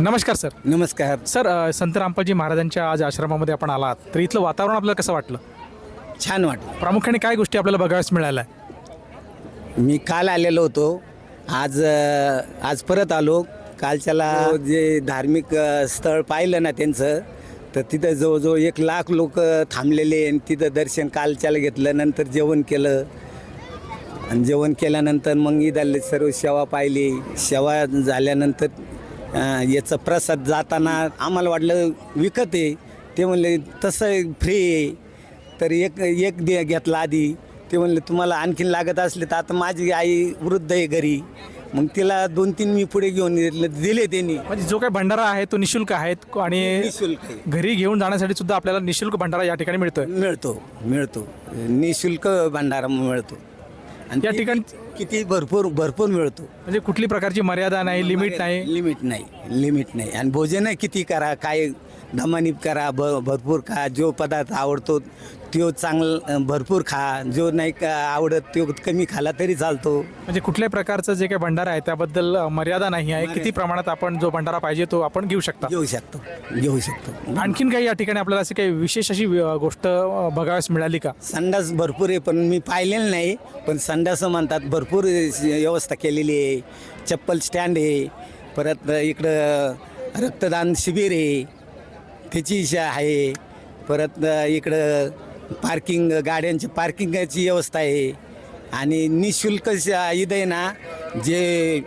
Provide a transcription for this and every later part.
नमस्कार सर. नमस्कार. सर अ, संत रामपालजी महाराजांच्या आज आश्रमामध्ये आपण आलात. तर इथलं वातावरण आपल्याला कसं वाटलं? छान वाटलं. प्रामुख्याने काय गोष्टी आपल्याला बघायला मिळाल्या? मी काल आलेलो होतो. आज अ, आज परत आलो. कालच्याला जे धार्मिक अ, स्थळ पाहिलं ना त्यांचं तर तिथं जवळजवळ एक लाख लोक थांबलेले आणि तिथं दर्शन कालच्याला घेतलं नंतर जेवण केलं. आणि जेवण केल्यानंतर मग इथले सर्व सेवा पाहिली. सेवा झाल्यानंतर याचं प्रसाद जाताना आम्हाला वाटलं विकत आहे. ते म्हणले तसं फ्री आहे. तर एक एक दे घेतला आधी. ते म्हणले तुम्हाला आणखीन लागत असले तर आता माझी आई वृद्ध आहे घरी. मग तिला दोन तीन मी पुढे घेऊन दिले दिले त्यांनी. म्हणजे जो काही भंडारा आहे तो निशुल्क आहे आणि निशुल्क आहे. घरी घेऊन जाण्यासाठी सुद्धा आपल्याला निशुल्क भंडारा या ठिकाणी मिळतोय. मिळतो मिळतो. निशुल्क भंडारा मिळतो. आणि या ते ठिकाणी- किती भरपूर भरपूर मिळतो. म्हणजे कुठली प्रकारची मर्यादा नाही लिमिट नाही? लिमिट नाही लिमिट नाही. आणि भोजन किती करा काय धमानीप करा भ भरपूर खा जो पदार्थ आवडतो तो चांगला भरपूर खा. जो नाही का आवडत तो कमी खाला तरी चालतो. म्हणजे कुठल्याही प्रकारचं जे काही भंडारा आहे त्याबद्दल अ, मर्यादा नाही आहे. किती प्रमाणात आपण जो भंडारा पाहिजे तो आपण घेऊ शकता? घेऊ शकतो घेऊ शकतो. आणखीन काही या ठिकाणी आपल्याला अशी काही विशेष अशी अ, गोष्ट अ, बघाव्यास मिळाली का? संडास भरपूर आहे पण मी पाहिलेलं नाही. पण संडास म्हणतात भरपूर व्यवस्था केलेली आहे. चप्पल स्टँड आहे. परत इकडं रक्तदान शिबिर आहे. त्याची इच्छा आहे. परत इकडं पार्किंग गाड्यांची पार्किंगची व्यवस्था आहे. आणि निशुल्क इथं आहे ना जे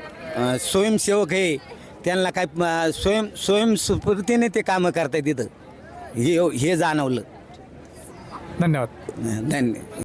स्वयंसेवक आहे त्यांना काय स्वयं स्वयंस्फूर्तीने ते कामं करतात तिथं हे हे जाणवलं. धन्यवाद. धन्यवाद